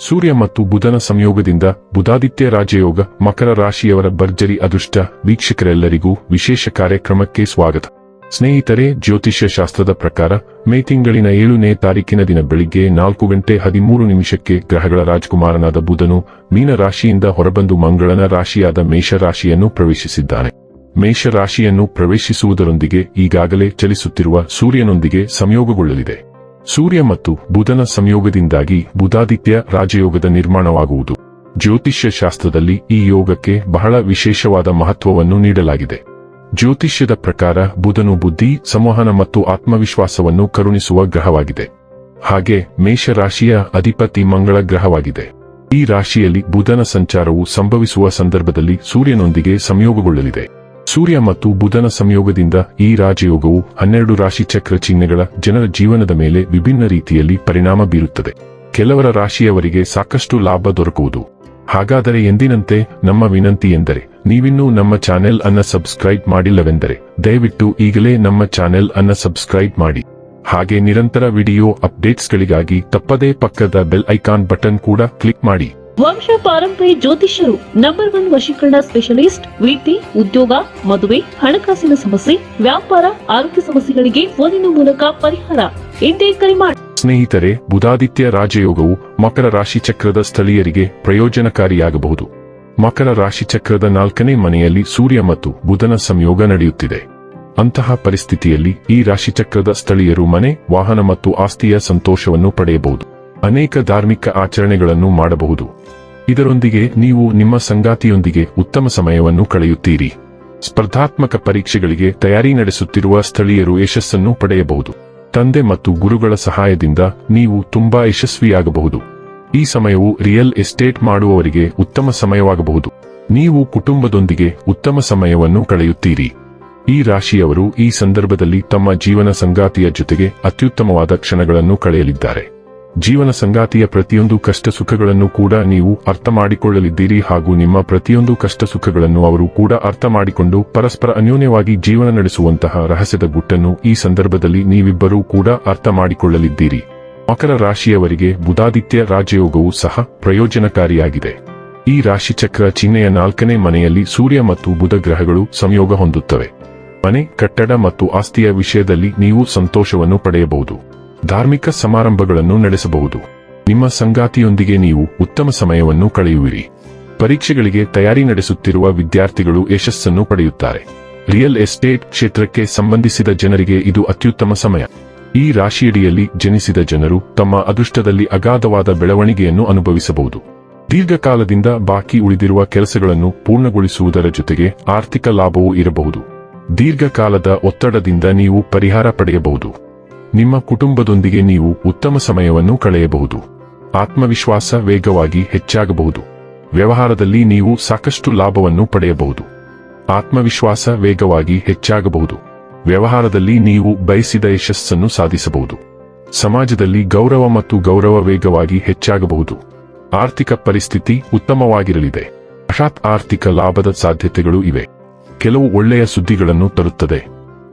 ಸೂರ್ಯ ಮತ್ತು ಬುಧನ ಸಂಯೋಗದಿಂದ ಬುಧಾದಿತ್ಯ ರಾಜಯೋಗ, ಮಕರ ರಾಶಿಯವರ ಭರ್ಜರಿ ಅದೃಷ್ಟ. ವೀಕ್ಷಕರೆಲ್ಲರಿಗೂ ವಿಶೇಷ ಕಾರ್ಯಕ್ರಮಕ್ಕೆ ಸ್ವಾಗತ. ಸ್ನೇಹಿತರೆ, ಜ್ಯೋತಿಷ್ಯ ಶಾಸ್ತ್ರದ ಪ್ರಕಾರ, ಮೇ ತಿಂಗಳಿನ ಏಳನೇ ತಾರೀಕಿನ ದಿನ ಬೆಳಿಗ್ಗೆ ನಾಲ್ಕು ಗಂಟೆ ಹದಿಮೂರು ನಿಮಿಷಕ್ಕೆ ಗ್ರಹಗಳ ರಾಜಕುಮಾರನಾದ ಬುಧನು ಮೀನ ರಾಶಿಯಿಂದ ಹೊರಬಂದು ಮಂಗಳನ ರಾಶಿಯಾದ ಮೇಷ ರಾಶಿಯನ್ನು ಪ್ರವೇಶಿಸಿದ್ದಾನೆ. ಮೇಷ ರಾಶಿಯನ್ನು ಪ್ರವೇಶಿಸುವುದರೊಂದಿಗೆ ಈಗಾಗಲೇ ಚಲಿಸುತ್ತಿರುವ ಸೂರ್ಯನೊಂದಿಗೆ ಸಂಯೋಗಗೊಳ್ಳಲಿದೆ. ಸೂರ್ಯ ಮತ್ತು ಬುಧನ ಸಂಯೋಗದಿಂದಾಗಿ ಬುಧಾದಿತ್ಯ ರಾಜಯೋಗದ ನಿರ್ಮಾಣವಾಗುವುದು. ಜ್ಯೋತಿಷ್ಯ ಶಾಸ್ತ್ರದಲ್ಲಿ ಈ ಯೋಗಕ್ಕೆ ಬಹಳ ವಿಶೇಷವಾದ ಮಹತ್ವವನ್ನು ನೀಡಲಾಗಿದೆ. ಜ್ಯೋತಿಷ್ಯದ ಪ್ರಕಾರ ಬುಧನು ಬುದ್ಧಿ, ಸಂವಹನ ಮತ್ತು ಆತ್ಮವಿಶ್ವಾಸವನ್ನು ಕರುಣಿಸುವ ಗ್ರಹವಾಗಿದೆ. ಹಾಗೆ ಮೇಷ ರಾಶಿಯ ಅಧಿಪತಿ ಮಂಗಳ ಗ್ರಹವಾಗಿದೆ. ಈ ರಾಶಿಯಲ್ಲಿ ಬುಧನ ಸಂಚಾರವು ಸಂಭವಿಸುವ ಸಂದರ್ಭದಲ್ಲಿ ಸೂರ್ಯನೊಂದಿಗೆ ಸಂಯೋಗಗೊಳ್ಳಲಿದೆ. ಸೂರ್ಯ ಮತ್ತು ಬುಧನ ಸಂಯೋಗದಿಂದ ಈ ರಾಜಯೋಗವು ಹನ್ನೆರಡು ರಾಶಿ ಚಕ್ರ ಚಿಹ್ನೆಗಳ ಜನರ ಜೀವನದ ಮೇಲೆ ವಿಭಿನ್ನ ರೀತಿಯಲ್ಲಿ ಪರಿಣಾಮ ಬೀರುತ್ತದೆ. ಕೆಲವರ ರಾಶಿಯವರಿಗೆ ಸಾಕಷ್ಟು ಲಾಭ ದೊರಕುವುದು. ಹಾಗಾದರೆ ಎಂದಿನಂತೆ ನಮ್ಮ ವಿನಂತಿ ಎಂದರೆ, ನೀವಿನ್ನೂ ನಮ್ಮ ಚಾನೆಲ್ ಅನ್ನ ಸಬ್ಸ್ಕ್ರೈಬ್ ಮಾಡಿಲ್ಲವೆಂದರೆ, ದಯವಿಟ್ಟು ಈಗಲೇ ನಮ್ಮ ಚಾನೆಲ್ ಅನ್ನ ಸಬ್ಸ್ಕ್ರೈಬ್ ಮಾಡಿ. ಹಾಗೆ ನಿರಂತರ ವಿಡಿಯೋ ಅಪ್ಡೇಟ್ಸ್ಗಳಿಗಾಗಿ ತಪ್ಪದೇ ಪಕ್ಕದ ಬೆಲ್ ಐಕಾನ್ ಬಟನ್ ಕೂಡ ಕ್ಲಿಕ್ ಮಾಡಿ. ವಂಶ ಪಾರಂಪರ್ಯ ಜ್ಯೋತಿಷ್ಯರು ನಂಬರ್ ಒನ್ ವಶೀಕರಣ ಸ್ಪೆಷಲಿಸ್ಟ್ ವೃತ್ತಿ ಉದ್ಯೋಗ, ಮದುವೆ, ಹಣಕಾಸಿನ ಸಮಸ್ಯೆ, ವ್ಯಾಪಾರ, ಆರೋಗ್ಯ ಸಮಸ್ಯೆಗಳಿಗೆ ಫೋನಿನ ಮೂಲಕ ಪರಿಹಾರ. ಎಂದೇ ಕರೆ ಮಾಡಿ ಸ್ನೇಹಿತರೆ, ಬುಧಾದಿತ್ಯ ರಾಜಯೋಗವು ಮಕರ ರಾಶಿ ಚಕ್ರದ ಸ್ಥಳೀಯರಿಗೆ ಪ್ರಯೋಜನಕಾರಿಯಾಗಬಹುದು. ಮಕರ ರಾಶಿ ಚಕ್ರದ ನಾಲ್ಕನೇ ಮನೆಯಲ್ಲಿ ಸೂರ್ಯ ಮತ್ತು ಬುಧನ ಸಂಯೋಗ ನಡೆಯುತ್ತಿದೆ. ಅಂತಹ ಪರಿಸ್ಥಿತಿಯಲ್ಲಿ ಈ ರಾಶಿಚಕ್ರದ ಸ್ಥಳೀಯರು ಮನೆ, ವಾಹನ ಮತ್ತು ಆಸ್ತಿಯ ಸಂತೋಷವನ್ನು ಪಡೆಯಬಹುದು. ಅನೇಕ ಧಾರ್ಮಿಕ ಆಚರಣೆಗಳನ್ನು ಮಾಡಬಹುದು. ಇದರೊಂದಿಗೆ ನೀವು ನಿಮ್ಮ ಸಂಗಾತಿಯೊಂದಿಗೆ ಉತ್ತಮ ಸಮಯವನ್ನು ಕಳೆಯುತ್ತೀರಿ. ಸ್ಪರ್ಧಾತ್ಮಕ ಪರೀಕ್ಷೆಗಳಿಗೆ ತಯಾರಿ ನಡೆಸುತ್ತಿರುವ ಸ್ಥಳೀಯರು ಯಶಸ್ಸನ್ನು ಪಡೆಯಬಹುದು. ತಂದೆ ಮತ್ತು ಗುರುಗಳ ಸಹಾಯದಿಂದ ನೀವು ತುಂಬಾ ಯಶಸ್ವಿಯಾಗಬಹುದು. ಈ ಸಮಯವು ರಿಯಲ್ ಎಸ್ಟೇಟ್ ಮಾಡುವವರಿಗೆ ಉತ್ತಮ ಸಮಯವಾಗಬಹುದು. ನೀವು ಕುಟುಂಬದೊಂದಿಗೆ ಉತ್ತಮ ಸಮಯವನ್ನು ಕಳೆಯುತ್ತೀರಿ. ಈ ರಾಶಿಯವರು ಈ ಸಂದರ್ಭದಲ್ಲಿ ತಮ್ಮ ಜೀವನ ಸಂಗಾತಿಯ ಜೊತೆಗೆ ಅತ್ಯುತ್ತಮವಾದ ಕ್ಷಣಗಳನ್ನು ಕಳೆಯಲಿದ್ದಾರೆ. ಜೀವನ ಸಂಗಾತಿಯ ಪ್ರತಿಯೊಂದು ಕಷ್ಟ ಸುಖಗಳನ್ನು ಕೂಡ ನೀವು ಅರ್ಥ ಮಾಡಿಕೊಳ್ಳಲಿದ್ದೀರಿ ಹಾಗೂ ನಿಮ್ಮ ಪ್ರತಿಯೊಂದು ಕಷ್ಟ ಸುಖಗಳನ್ನು ಅವರು ಕೂಡ ಅರ್ಥ ಮಾಡಿಕೊಂಡು ಪರಸ್ಪರ ಅನ್ಯೋನ್ಯವಾಗಿ ಜೀವನ ನಡೆಸುವಂತಹ ರಹಸ್ಯದ ಗುಟ್ಟನ್ನು ಈ ಸಂದರ್ಭದಲ್ಲಿ ನೀವಿಬ್ಬರೂ ಕೂಡ ಅರ್ಥ ಮಾಡಿಕೊಳ್ಳಲಿದ್ದೀರಿ ಮಕರ ರಾಶಿಯವರಿಗೆ ಬುಧಾದಿತ್ಯ ರಾಜಯೋಗವು ಸಹ ಪ್ರಯೋಜನಕಾರಿಯಾಗಿದೆ. ಈ ರಾಶಿಚಕ್ರ ಚಿಹ್ನೆಯ ನಾಲ್ಕನೇ ಮನೆಯಲ್ಲಿ ಸೂರ್ಯ ಮತ್ತು ಬುಧ ಗ್ರಹಗಳು ಸಂಯೋಗ ಹೊಂದುತ್ತವೆ. ಮನೆ, ಕಟ್ಟಡ ಮತ್ತು ಆಸ್ತಿಯ ವಿಷಯದಲ್ಲಿ ನೀವು ಸಂತೋಷವನ್ನು ಪಡೆಯಬಹುದು. ಧಾರ್ಮಿಕ ಸಮಾರಂಭಗಳನ್ನು ನಡೆಸಬಹುದು. ನಿಮ್ಮ ಸಂಗಾತಿಯೊಂದಿಗೆ ನೀವು ಉತ್ತಮ ಸಮಯವನ್ನು ಕಳೆಯುವಿರಿ. ಪರೀಕ್ಷೆಗಳಿಗೆ ತಯಾರಿ ನಡೆಸುತ್ತಿರುವ ವಿದ್ಯಾರ್ಥಿಗಳು ಯಶಸ್ಸನ್ನು ಪಡೆಯುತ್ತಾರೆ. ರಿಯಲ್ ಎಸ್ಟೇಟ್ ಕ್ಷೇತ್ರಕ್ಕೆ ಸಂಬಂಧಿಸಿದ ಜನರಿಗೆ ಇದು ಅತ್ಯುತ್ತಮ ಸಮಯ. ಈ ರಾಶಿಯಡಿಯಲ್ಲಿ ಜನಿಸಿದ ಜನರು ತಮ್ಮ ಅದೃಷ್ಟದಲ್ಲಿ ಅಗಾಧವಾದ ಬೆಳವಣಿಗೆಯನ್ನು ಅನುಭವಿಸಬಹುದು. ದೀರ್ಘಕಾಲದಿಂದ ಬಾಕಿ ಉಳಿದಿರುವ ಕೆಲಸಗಳನ್ನು ಪೂರ್ಣಗೊಳಿಸುವುದರ ಜೊತೆಗೆ ಆರ್ಥಿಕ ಲಾಭವೂ ಇರಬಹುದು. ದೀರ್ಘಕಾಲದ ಒತ್ತಡದಿಂದ ನೀವು ಪರಿಹಾರ ಪಡೆಯಬಹುದು. ನಿಮ್ಮ ಕುಟುಂಬದೊಂದಿಗೆ ನೀವು ಉತ್ತಮ ಸಮಯವನ್ನು ಕಳೆಯಬಹುದು. ಆತ್ಮವಿಶ್ವಾಸ ವೇಗವಾಗಿ ಹೆಚ್ಚಾಗಬಹುದು. ವ್ಯವಹಾರದಲ್ಲಿ ನೀವು ಸಾಕಷ್ಟು ಲಾಭವನ್ನು ಪಡೆಯಬಹುದು. ಆತ್ಮವಿಶ್ವಾಸ ವೇಗವಾಗಿ ಹೆಚ್ಚಾಗಬಹುದು. ವ್ಯವಹಾರದಲ್ಲಿ ನೀವು ಬಯಸಿದ ಯಶಸ್ಸನ್ನು ಸಾಧಿಸಬಹುದು. ಸಮಾಜದಲ್ಲಿ ಗೌರವ ಮತ್ತು ಗೌರವ ವೇಗವಾಗಿ ಹೆಚ್ಚಾಗಬಹುದು. ಆರ್ಥಿಕ ಪರಿಸ್ಥಿತಿ ಉತ್ತಮವಾಗಿರಲಿದೆ. ಅಶಾತ್ ಆರ್ಥಿಕ ಲಾಭದ ಸಾಧ್ಯತೆಗಳು ಇವೆ. ಕೆಲವು ಒಳ್ಳೆಯ ಸುದ್ದಿಗಳನ್ನು ತರುತ್ತದೆ.